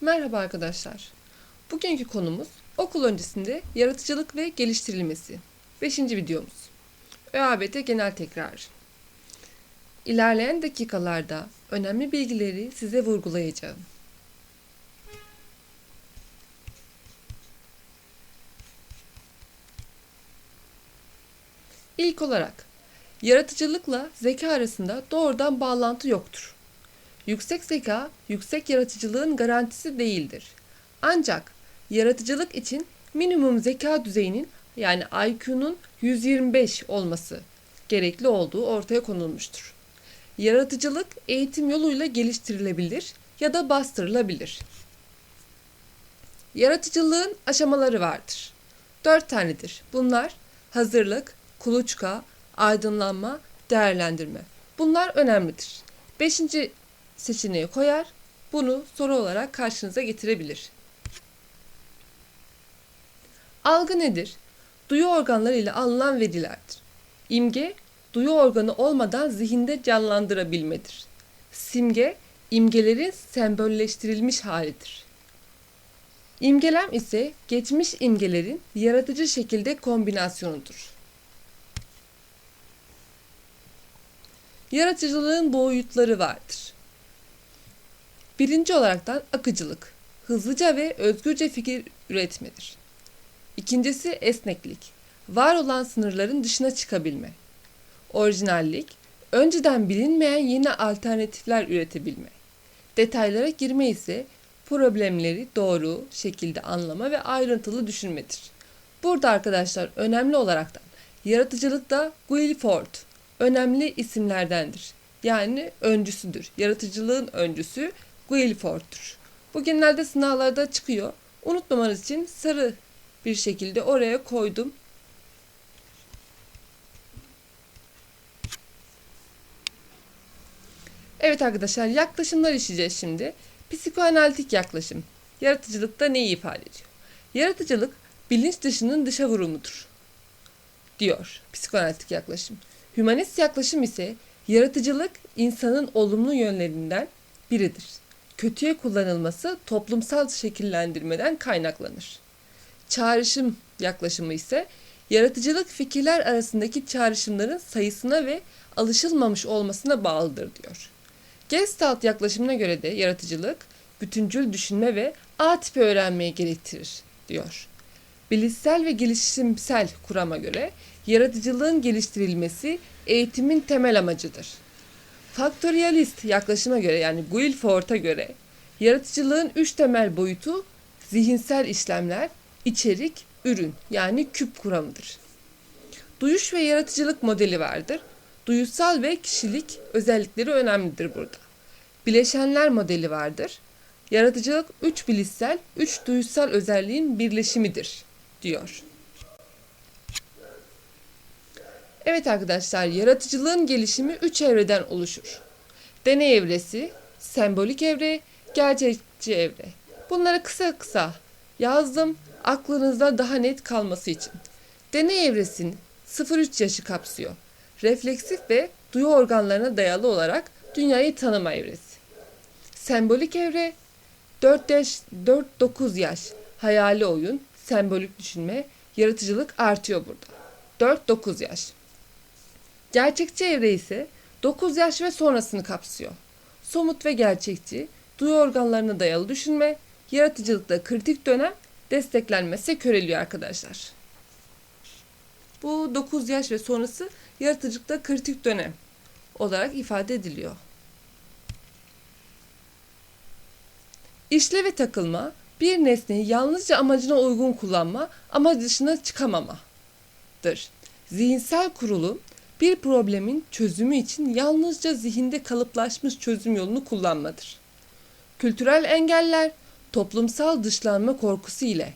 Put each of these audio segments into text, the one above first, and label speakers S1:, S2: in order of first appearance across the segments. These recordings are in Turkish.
S1: Merhaba arkadaşlar. Bugünkü konumuz okul öncesinde yaratıcılık ve geliştirilmesi. Beşinci videomuz. ÖABT genel tekrar. İlerleyen dakikalarda önemli bilgileri size vurgulayacağım. İlk olarak, yaratıcılıkla zeka arasında doğrudan bağlantı yoktur. Yüksek zeka, yüksek yaratıcılığın garantisi değildir. Ancak yaratıcılık için minimum zeka düzeyinin yani IQ'nun 125 olması gerekli olduğu ortaya konulmuştur. Yaratıcılık eğitim yoluyla geliştirilebilir ya da bastırılabilir. Yaratıcılığın aşamaları vardır. Dört tanedir. Bunlar hazırlık, kuluçka, aydınlanma, değerlendirme. Bunlar önemlidir. Beşinci seçeneği koyar, bunu soru olarak karşınıza getirebilir. Algı nedir? Duyu organları ile alınan verilerdir. İmge, duyu organı olmadan zihinde canlandırabilmedir. Simge, imgelerin sembolleştirilmiş halidir. İmgelem ise geçmiş imgelerin yaratıcı şekilde kombinasyonudur. Yaratıcılığın boyutları vardır. Birinci olaraktan akıcılık, hızlıca ve özgürce fikir üretmedir. İkincisi esneklik, var olan sınırların dışına çıkabilme. Orijinallik, önceden bilinmeyen yeni alternatifler üretebilme. Detaylara girme ise problemleri doğru şekilde anlama ve ayrıntılı düşünmedir. Burada arkadaşlar önemli olaraktan yaratıcılıkta Guilford önemli isimlerdendir. Yani öncüsüdür. Yaratıcılığın öncüsü Guilford'tur. Bugünlerde sınavlarda çıkıyor. Unutmamanız için sarı bir şekilde oraya koydum. Evet arkadaşlar yaklaşımlar işleyeceğiz şimdi. Psikoanalitik yaklaşım. Yaratıcılıkta neyi ifade ediyor? Yaratıcılık bilinç dışının dışa vurumudur. Diyor psikoanalitik yaklaşım. Hümanist yaklaşım ise yaratıcılık insanın olumlu yönlerinden biridir. Kötüye kullanılması toplumsal şekillendirmeden kaynaklanır. Çağrışım yaklaşımı ise yaratıcılık fikirler arasındaki çağrışımların sayısına ve alışılmamış olmasına bağlıdır diyor. Gestalt yaklaşımına göre de yaratıcılık bütüncül düşünme ve A tipi öğrenmeyi gerektirir diyor. Bilişsel ve gelişimsel kurama göre yaratıcılığın geliştirilmesi eğitimin temel amacıdır. Faktöriyalist yaklaşıma göre yani Guilford'a göre yaratıcılığın üç temel boyutu zihinsel işlemler, içerik, ürün yani küp kuramıdır. Duyuş ve yaratıcılık modeli vardır. Duyusal ve kişilik özellikleri önemlidir burada. Bileşenler modeli vardır. Yaratıcılık üç bilişsel, üç duyusal özelliğin birleşimidir diyor. Evet arkadaşlar, yaratıcılığın gelişimi üç evreden oluşur. Deney evresi, sembolik evre, gerçekçi evre. Bunları kısa kısa yazdım aklınızda daha net kalması için. Deney evresinin 0-3 yaşı kapsıyor. Refleksif ve duyu organlarına dayalı olarak dünyayı tanıma evresi. Sembolik evre 4 yaş 4-9 yaş hayali oyun, sembolik düşünme, yaratıcılık artıyor burada. 4-9 yaş. Gerçekçi evre ise 9 yaş ve sonrasını kapsıyor. Somut ve gerçekçi, duyu organlarına dayalı düşünme, yaratıcılıkta kritik dönem desteklenmesi köreliyor arkadaşlar. Bu 9 yaş ve sonrası yaratıcılıkta kritik dönem olarak ifade ediliyor. İşle ve takılma bir nesneyi yalnızca amacına uygun kullanma ama dışına çıkamamadır. Zihinsel kurulum bir problemin çözümü için yalnızca zihinde kalıplaşmış çözüm yolunu kullanmadır. Kültürel engeller toplumsal dışlanma korkusu ile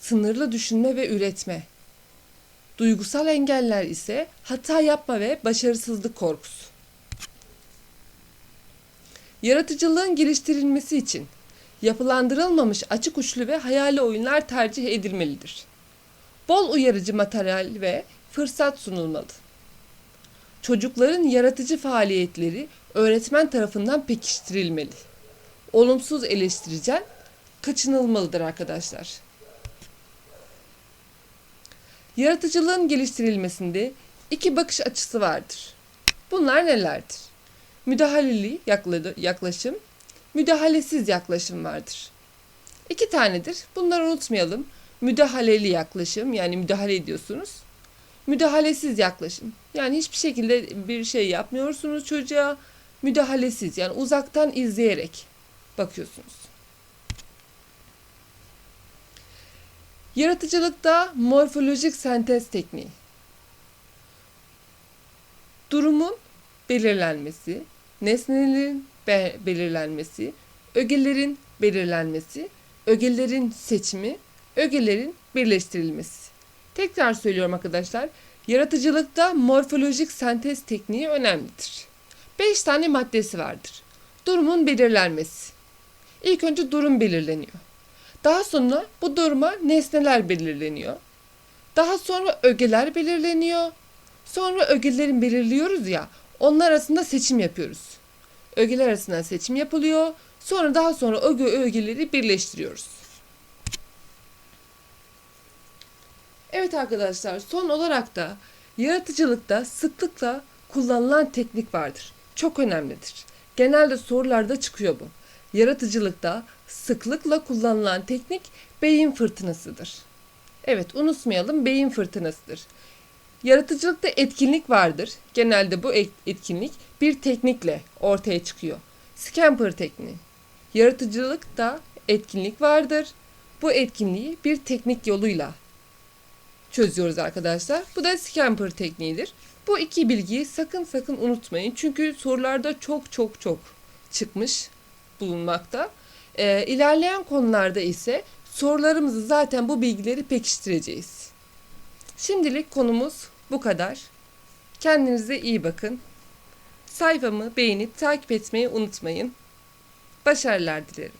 S1: sınırlı düşünme ve üretme. Duygusal engeller ise hata yapma ve başarısızlık korkusu. Yaratıcılığın geliştirilmesi için yapılandırılmamış açık uçlu ve hayali oyunlar tercih edilmelidir. Bol uyarıcı materyal ve fırsat sunulmalı. Çocukların yaratıcı faaliyetleri öğretmen tarafından pekiştirilmeli. Olumsuz eleştiricen kaçınılmalıdır arkadaşlar. Yaratıcılığın geliştirilmesinde iki bakış açısı vardır. Bunlar nelerdir? Müdahaleli yakla- yaklaşım, müdahalesiz yaklaşım vardır. İki tanedir. Bunları unutmayalım. Müdahaleli yaklaşım yani müdahale ediyorsunuz. Müdahalesiz yaklaşım. Yani hiçbir şekilde bir şey yapmıyorsunuz çocuğa. Müdahalesiz yani uzaktan izleyerek bakıyorsunuz. Yaratıcılıkta morfolojik sentez tekniği. Durumun belirlenmesi, nesnelerin be- belirlenmesi, ögelerin belirlenmesi, ögelerin seçimi, ögelerin birleştirilmesi. Tekrar söylüyorum arkadaşlar. Yaratıcılıkta morfolojik sentez tekniği önemlidir. 5 tane maddesi vardır. Durumun belirlenmesi. İlk önce durum belirleniyor. Daha sonra bu duruma nesneler belirleniyor. Daha sonra ögeler belirleniyor. Sonra ögelerin belirliyoruz ya, onlar arasında seçim yapıyoruz. Ögeler arasında seçim yapılıyor. Sonra daha sonra öge ögeleri birleştiriyoruz. Evet arkadaşlar, son olarak da yaratıcılıkta sıklıkla kullanılan teknik vardır. Çok önemlidir. Genelde sorularda çıkıyor bu. Yaratıcılıkta sıklıkla kullanılan teknik beyin fırtınasıdır. Evet, unutmayalım beyin fırtınasıdır. Yaratıcılıkta etkinlik vardır. Genelde bu et- etkinlik bir teknikle ortaya çıkıyor. Scamper tekniği. Yaratıcılıkta etkinlik vardır. Bu etkinliği bir teknik yoluyla çözüyoruz arkadaşlar. Bu da Scamper tekniğidir. Bu iki bilgiyi sakın sakın unutmayın. Çünkü sorularda çok çok çok çıkmış bulunmakta. Ee, ilerleyen konularda ise sorularımızı zaten bu bilgileri pekiştireceğiz. Şimdilik konumuz bu kadar. Kendinize iyi bakın. Sayfamı beğenip takip etmeyi unutmayın. Başarılar dilerim.